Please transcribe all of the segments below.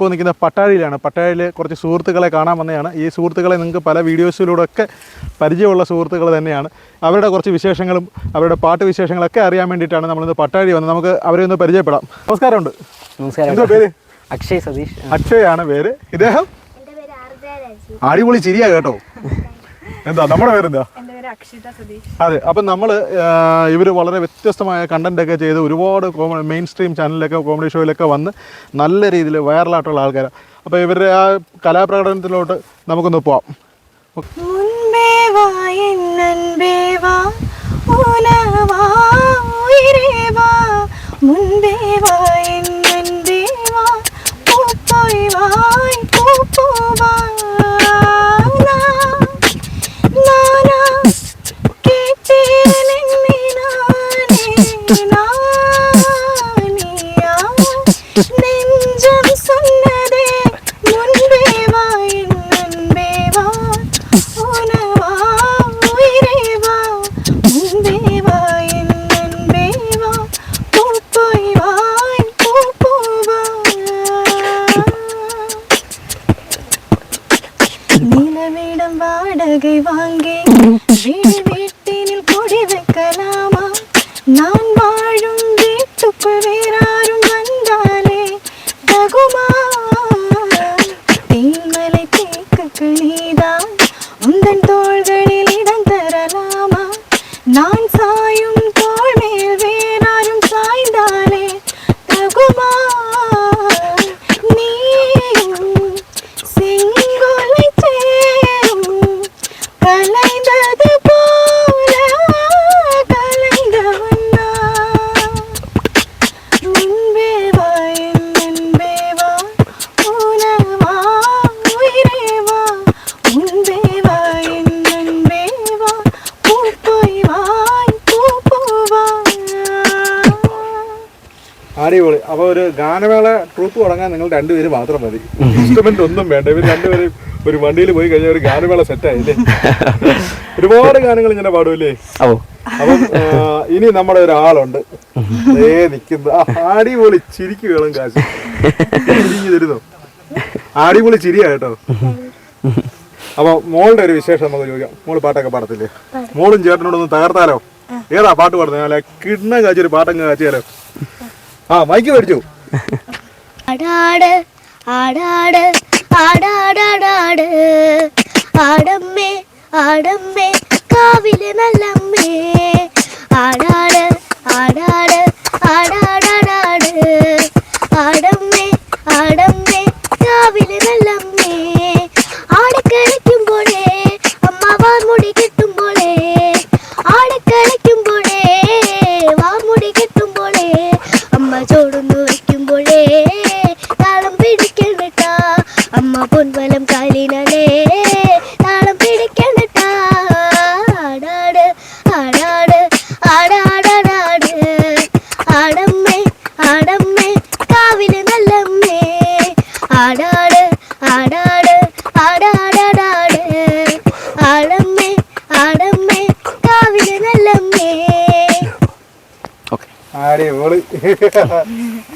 നമ്മളിപ്പോൾ നിൽക്കുന്ന പട്ടാഴിയിലാണ്. പട്ടാഴിയിൽ കുറച്ച് സുഹൃത്തുക്കളെ കാണാൻ വന്നതാണ്. ഈ സുഹൃത്തുക്കളെ നിങ്ങൾക്ക് പല വീഡിയോസിലൂടെ ഒക്കെ പരിചയമുള്ള സുഹൃത്തുക്കൾ തന്നെയാണ്. അവരുടെ കുറച്ച് വിശേഷങ്ങളും അവരുടെ പാട്ട് വിശേഷങ്ങളൊക്കെ അറിയാൻ വേണ്ടിയിട്ടാണ് നമ്മളിന്ന് പട്ടാഴി വന്നത്. നമുക്ക് അവരെ ഒന്ന് പരിചയപ്പെടാം. നമസ്കാരമുണ്ട്. നമസ്കാരം. പേര്? അക്ഷയ് സതീഷ്. അക്ഷയാണ് പേര്. ഇദ്ദേഹം? എന്റെ പേര് ആർജ രാജു അടിപൊളി ചിരിയാ കേട്ടോ. എന്താ നമ്മുടെ പേരെന്താ? അതെ അപ്പം നമ്മൾ ഇവർ വളരെ വ്യത്യസ്തമായ കണ്ടന്റ് ഒക്കെ ചെയ്ത് ഒരുപാട് കോമഡി മെയിൻ സ്ട്രീം ചാനലിലൊക്കെ കോമഡി ഷോയിലൊക്കെ വന്ന് നല്ല രീതിയിൽ വൈറലായിട്ടുള്ള ആൾക്കാരാണ് അപ്പോൾ ഇവരുടെ ആ കലാപ്രകടനത്തിലോട്ട് നമുക്കൊന്ന് പോവാം. ഉലവാ நெஞ்சம் சொன்னதே முன்பே வா என் அன்பே வா உனவா உயிரே வா முன்பே வா என் அன்பே வா பூப்போய் வாய் பூப்பூவா நிலவிடம் வாடகை koma. അടിപൊളി. അപ്പൊ ഒരു ഗാനമേള ട്രൂപ്പ് തുടങ്ങാൻ നിങ്ങൾ രണ്ടുപേര് മാത്രം മതി. ഇൻസ്ട്രുമെന്റ് ഒന്നും വേണ്ട. ഇവർ രണ്ടുപേരും ഒരു വണ്ടിയിൽ പോയി കഴിഞ്ഞാൽ ഒരു ഗാനമേള സെറ്റായില്ലേ ഒരുപാട് ഗാനങ്ങൾ ഇങ്ങനെ പാടുമല്ലേ അപ്പം ഇനി നമ്മുടെ ഒരാളുണ്ട്. ഏ നിക്കുന്ന ആ അടിപൊളി ചിരിക്ക് വേണം കാശ്. ചിരിഞ്ഞു തരുന്നു? അടിപൊളി ചിരിയാ കേട്ടോ. അപ്പൊ മോളുടെ ഒരു വിശേഷം നമുക്ക് ചോദിക്കാം. മോൾ പാട്ടൊക്കെ പാടത്തില്ലേ? മോളും ചേട്ടനോടൊന്ന് തകർത്താലോ? ഏതാ പാട്ട് പാടുന്നത്? അല്ലെ കിണ്ണ ഒരു പാട്ടങ്ങ് കാച്ചിയാലോ? ആ മൈക്ക് മേടിച്ചു. ആടാട് ആടാട് ആടമ്മേ ആടമ്മേ കാവിലെ നല്ലമ്മേ. ആടാട് ആടാടാടാട്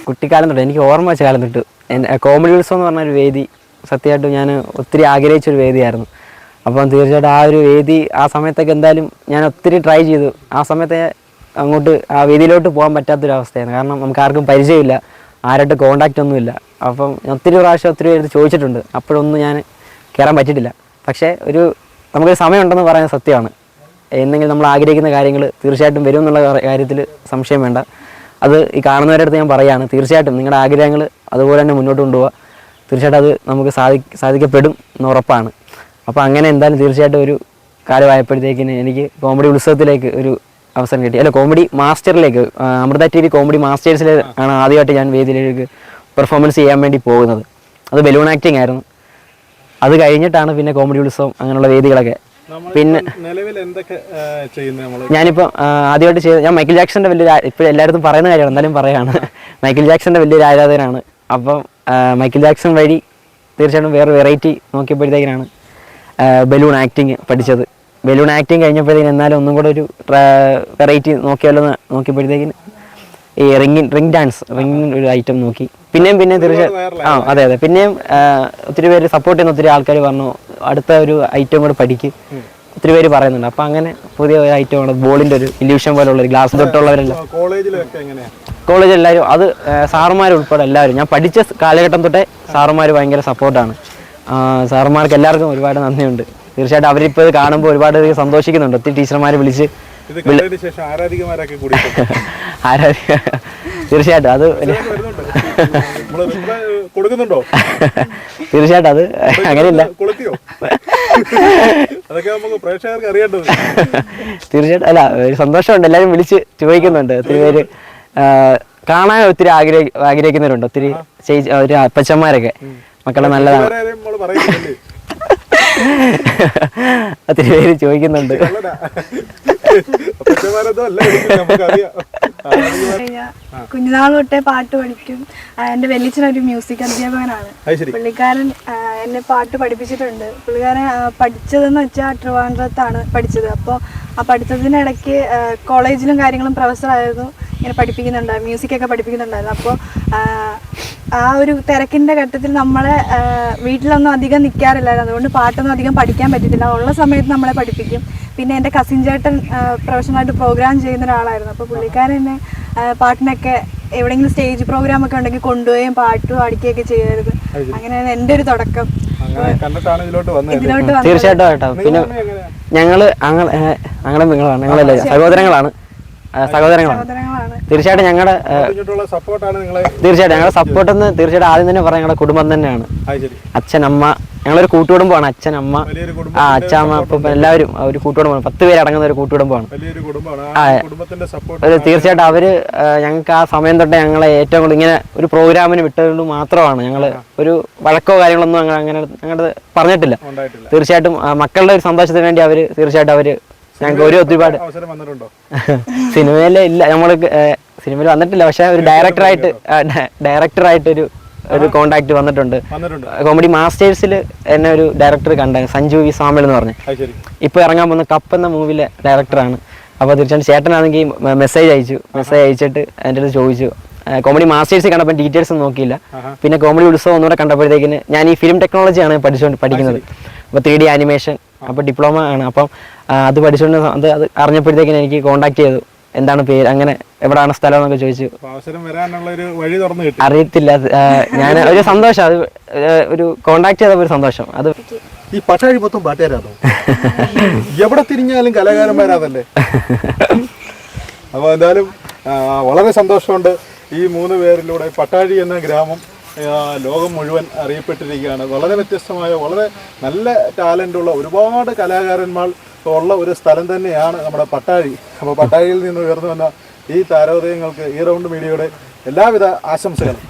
കുട്ടിക്കാലം തൊട്ട് എനിക്ക് ഓർമ്മ വെച്ച കാലം തൊട്ട് കോമഡി ഉത്സവം എന്ന് പറഞ്ഞ ഒരു വേദി സത്യമായിട്ടും ഞാൻ ഒത്തിരി ആഗ്രഹിച്ചൊരു വേദിയായിരുന്നു. അപ്പം തീർച്ചയായിട്ടും ആ ഒരു വേദി ആ സമയത്തൊക്കെ എന്തായാലും ഞാൻ ഒത്തിരി ട്രൈ ചെയ്തു. ആ സമയത്തെ അങ്ങോട്ട് ആ വേദിയിലോട്ട് പോകാൻ പറ്റാത്തൊരവസ്ഥയായിരുന്നു കാരണം നമുക്ക് ആർക്കും പരിചയമില്ല ആരായിട്ട് കോണ്ടാക്റ്റ് ഒന്നുമില്ല അപ്പം ഒത്തിരി പ്രാവശ്യം ഒത്തിരി പേര് ചോദിച്ചിട്ടുണ്ട്. അപ്പോഴൊന്നും ഞാൻ കയറാൻ പറ്റിയിട്ടില്ല. പക്ഷേ ഒരു നമുക്കൊരു സമയമുണ്ടെന്ന് പറയുന്നത് സത്യമാണ്. എന്തെങ്കിലും നമ്മൾ ആഗ്രഹിക്കുന്ന കാര്യങ്ങൾ തീർച്ചയായിട്ടും വരും എന്നുള്ള കാര്യത്തിൽ സംശയം വേണ്ട. അത് ഈ കാണുന്നവരുടെ അടുത്ത് ഞാൻ പറയുകയാണ് തീർച്ചയായിട്ടും നിങ്ങളുടെ ആഗ്രഹങ്ങൾ അതുപോലെ തന്നെ മുന്നോട്ട് കൊണ്ടുപോകുക തീർച്ചയായിട്ടും അത് നമുക്ക് സാധി സാധിക്കപ്പെടും എന്ന് ഉറപ്പാണ്. അപ്പോൾ അങ്ങനെ എന്തായാലും തീർച്ചയായിട്ടും ഒരു കാലമായപ്പോഴത്തേക്കിന് എനിക്ക് കോമഡി ഉത്സവത്തിലേക്ക് ഒരു അവസരം കിട്ടി. അല്ല കോമഡി മാസ്റ്ററിലേക്ക് അമൃത ടി വി കോമഡി മാസ്റ്റേഴ്സിൽ ആണ് ആദ്യമായിട്ട് ഞാൻ വേദിയിലേക്ക് പെർഫോമൻസ് ചെയ്യാൻ വേണ്ടി പോകുന്നത്. അത് ബലൂൺ ആക്ടിങ് ആയിരുന്നു. അത് കഴിഞ്ഞിട്ടാണ് പിന്നെ കോമഡി ഉത്സവം അങ്ങനെയുള്ള വേദികളൊക്കെ പിന്നെ നിലവിൽ എന്തൊക്കെ ചെയ്യുന്നത് നമ്മൾ? ഞാനിപ്പോൾ ആദ്യമായിട്ട് ചെയ്ത ഞാൻ മൈക്കിൾ ജാക്സന്റെ വലിയ ഇപ്പോൾ എല്ലായിടത്തും പറയുന്ന കാര്യമാണ് എന്നാലും പറയാണ്. മൈക്കിൾ ജാക്സന്റെ വലിയൊരു ആരാധകനാണ്. അപ്പം മൈക്കിൾ ജാക്സൺ വഴി തീർച്ചയായിട്ടും വേറെ വെറൈറ്റി നോക്കിയപ്പോഴത്തേക്കിനാണ് ബലൂൺ ആക്ടിങ് പഠിച്ചത്. ബലൂൺ ആക്ടിങ് കഴിഞ്ഞപ്പോഴത്തേക്കും എന്നാലും ഒന്നും കൂടെ ഒരു വെറൈറ്റി നോക്കിയാലോ എന്ന് നോക്കിയപ്പോഴത്തേക്കിന് ഈ റിംഗിൻ റിംഗ് ഡാൻസ് റിംഗ് ഒരു ഐറ്റം നോക്കി. പിന്നെയും പിന്നെയും തീർച്ചയായും ആ അതെ അതെ. പിന്നെയും ഒത്തിരി പേര് സപ്പോർട്ട് ചെയ്യുന്ന ഒത്തിരി ആൾക്കാർ പറഞ്ഞു അടുത്ത ഒരു ഐറ്റം കൂടെ പഠിക്ക്. ഒത്തിരി പേര് പറയുന്നുണ്ട്. അപ്പൊ അങ്ങനെ പുതിയ ഒരു ഐറ്റം ആണ് ബോളിന്റെ ഒരു ഇല്യൂഷൻ പോലുള്ള ഒരു ഗ്ലാസ് തൊട്ടുള്ളവരെല്ലാം. കോളേജ് എല്ലാവരും അത് സാറുമാർ ഉൾപ്പെടെ എല്ലാവരും ഞാൻ പഠിച്ച കാലഘട്ടം തൊട്ടേ സാറുമാർ ഭയങ്കര സപ്പോർട്ടാണ്. സാറുമാർക്ക് എല്ലാവർക്കും ഒരുപാട് നന്ദിയുണ്ട്. തീർച്ചയായിട്ടും അവരിപ്പോൾ ഇത് കാണുമ്പോൾ ഒരുപാട് സന്തോഷിക്കുന്നുണ്ട്. ഒത്തിരി ടീച്ചർമാരെ വിളിച്ച് ആരാധിക തീർച്ചയായിട്ടും അത് കൊടുക്കുന്നുണ്ടോ? തീർച്ചയായിട്ടും അത് അങ്ങനെയില്ല. അതൊക്കെ നമുക്ക് പ്രേക്ഷകർക്ക് അറിയേണ്ടത്. തീർച്ചയായിട്ടും അല്ല ഒരു സന്തോഷമുണ്ട്. എല്ലാവരും വിളിച്ച് ചോദിക്കുന്നുണ്ട്. ഒത്തിരി പേര് കാണാൻ ഒത്തിരി ആഗ്രഹി ആഗ്രഹിക്കുന്നവരുണ്ട്. ഒത്തിരി ചേച്ചി ഒരു അപ്പച്ചന്മാരൊക്കെ. മക്കളെ നല്ലതാണ്. ഒത്തിരി പേര് ചോദിക്കുന്നുണ്ട്. കുഞ്ഞുനാൾ തൊട്ടേ പാട്ട് പഠിക്കും. എന്റെ വെല്ലിച്ചൻ വലിയച്ഛനൊരു മ്യൂസിക് അധ്യാപകനാണ്. പുള്ളിക്കാരൻ എന്നെ പാട്ട് പഠിപ്പിച്ചിട്ടുണ്ട്. പുള്ളിക്കാരൻ പഠിച്ചതെന്ന് വെച്ചാൽ ട്രിവാൻഡ്രത്താണ് പഠിച്ചത്. അപ്പോൾ ആ പഠിച്ചതിനിടയ്ക്ക് കോളേജിലും കാര്യങ്ങളും പ്രൊഫസറായിരുന്നു. ഇങ്ങനെ മ്യൂസിക് മ്യൂസിക്കൊക്കെ പഠിപ്പിക്കുന്നുണ്ടായിരുന്നു. അപ്പോൾ ആ ഒരു തിരക്കിന്റെ ഘട്ടത്തിൽ നമ്മളെ വീട്ടിലൊന്നും അധികം നിൽക്കാറില്ലായിരുന്നു അതുകൊണ്ട് പാട്ടൊന്നും അധികം പഠിക്കാൻ പറ്റത്തില്ല. ഉള്ള സമയത്ത് നമ്മളെ പഠിപ്പിക്കും. പിന്നെ എന്റെ കസിൻ ചേട്ടൻ പ്രൊഫഷണലായിട്ട് പ്രോഗ്രാം ചെയ്യുന്ന ഒരാളായിരുന്നു. അപ്പോൾ പുള്ളിക്കാരൻ എന്നെ പാട്ടിനൊക്കെ എവിടെയെങ്കിലും സ്റ്റേജ് പ്രോഗ്രാം ഒക്കെ ഉണ്ടെങ്കിൽ കൊണ്ടുപോയും പാട്ട് പാടിക്കുകയൊക്കെ ചെയ്യരുത് അങ്ങനെയാണ് എന്റെ ഒരു തുടക്കം. തീർച്ചയായിട്ടും പിന്നെ ഞങ്ങൾ ഞങ്ങളെ നിങ്ങളാണ് ഞങ്ങളല്ലേ സഹോദരങ്ങളാണ്. സഹോദരങ്ങളാണ്. സഹോദരങ്ങളാണ്. തീർച്ചയായിട്ടും ഞങ്ങളുടെ ഇങ്ങോട്ടുള്ള സപ്പോർട്ടാണ് നിങ്ങളെ തീർച്ചയായിട്ടും ഞങ്ങളുടെ സപ്പോർട്ട് എന്ന് തീർച്ചയായിട്ടും ആദ്യം തന്നെ പറയാം ഞങ്ങളുടെ കുടുംബം തന്നെയാണ്. അച്ഛൻ അമ്മ ഞങ്ങളൊരു കൂട്ടുകുടുംബമാണ് അച്ഛൻ അമ്മ വലിയൊരു ആ അച്ഛാമ്മ അപ്പം എല്ലാവരും ഒരു കൂട്ടുകുടുംബമാണ്. പത്ത് പേര് അടങ്ങുന്ന ഒരു കൂട്ടുകുടുംബമാണ്. വലിയൊരു കുടുംബമാണ്. ആ കുടുംബത്തിന്റെ സപ്പോർട്ട് ഒരു തീർച്ചയായിട്ടും അവർ ഞങ്ങൾക്ക് ആ സമയം തൊട്ടേ ഞങ്ങളെ ഏറ്റവും കൂടുതൽ ഇങ്ങനെ ഒരു പ്രോഗ്രാമിന് വിട്ടതുകൊണ്ട് മാത്രമാണ്. ഞങ്ങൾ ഒരു വഴക്കോ കാര്യങ്ങളൊന്നും അങ്ങനെ ഞങ്ങളുടെ പറഞ്ഞിട്ടില്ല. ഉണ്ടായിട്ടില്ല. തീർച്ചയായിട്ടും മക്കളുടെ ഒരു സന്തോഷത്തിന് വേണ്ടി അവർ തീർച്ചയായിട്ടും അവർ ഞങ്ങൾക്ക് ഒരു ഒരുപാട് അവസരം വന്നിട്ടുണ്ടോ? സിനിമയിൽ ഇല്ല നമ്മൾ സിനിമയിൽ വന്നിട്ടില്ല പക്ഷെ ഒരു ഡയറക്ടറായിട്ട് ഡയറക്ടറായിട്ടൊരു ഒരു ഒരു കോണ്ടാക്ട് വന്നിട്ടുണ്ട്. കോമഡി മാസ്റ്റേഴ്സിൽ എന്നെ ഒരു ഡയറക്ടർ കണ്ട സഞ്ജു വി സാമിൽ എന്ന് പറഞ്ഞു. ഇപ്പൊ ഇറങ്ങാൻ പോകുന്ന കപ്പ് എന്ന മൂവിയിലെ ഡയറക്ടറാണ്. അപ്പൊ തീർച്ചയായിട്ടും ചേട്ടനാണെങ്കിൽ മെസ്സേജ് അയച്ചു. മെസ്സേജ് അയച്ചിട്ട് എന്റെ അടുത്ത് ചോദിച്ചു. കോമഡി മാസ്റ്റേഴ്സ് കണ്ടപ്പോൾ ഡീറ്റെയിൽസ് ഒന്നും നോക്കിയില്ല. പിന്നെ കോമഡി ഉത്സവം ഒന്നുകൂടെ കണ്ടപ്പോഴത്തേക്കിന് ഞാൻ ഈ ഫിലിം ടെക്നോളജിയാണ് പഠിച്ചുകൊണ്ട് പഠിക്കുന്നത്. അപ്പോൾ ത്രീ ഡി ആനിമേഷൻ അപ്പോൾ ഡിപ്ലോമ ആണ്. അപ്പം അത് പഠിച്ചുകൊണ്ട് അത് അത് അറിഞ്ഞപ്പോഴത്തേക്കിന് എനിക്ക് കോൺടാക്ട് ചെയ്തു. എന്താണ് പേര് അങ്ങനെ എവിടെയാണ് സ്ഥലം എന്നൊക്കെ ചോദിച്ചു. അവസരം വരാനുള്ള ഒരു വഴി തുറന്നു കിട്ടി. അറിയത്തില്ല ഞാൻ ഒരു സന്തോഷം അത് ഒരു കോണ്ടാക്ട് ചെയ്തപ്പോൾ ഒരു സന്തോഷം. അത് ഈ പട്ടാഴി മൊത്തം പാട്ടുകാരാണോ? എവിടെ തിരിഞ്ഞാലും കലാകാരന്മാരാണല്ലേ? അപ്പോൾ എന്തായാലും വളരെ സന്തോഷമുണ്ട് ഈ മൂന്ന് പേരിലൂടെ പട്ടാഴി എന്ന ഗ്രാമം ലോകം മുഴുവൻ അറിയപ്പെട്ടിരിക്കുകയാണ്. വളരെ വ്യത്യസ്തമായ വളരെ നല്ല ടാലന്റുള്ള ഒരുപാട് കലാകാരന്മാർ ഉള്ള ഒരു സ്ഥലം തന്നെയാണ് നമ്മുടെ പട്ടാഴി. അപ്പോൾ പട്ടാഴിയിൽ നിന്ന് ഉയർന്നു വന്ന ഈ താരോദയങ്ങൾക്ക് ഈ റൗണ്ട് മീഡിയയുടെ എല്ലാവിധ ആശംസകളും.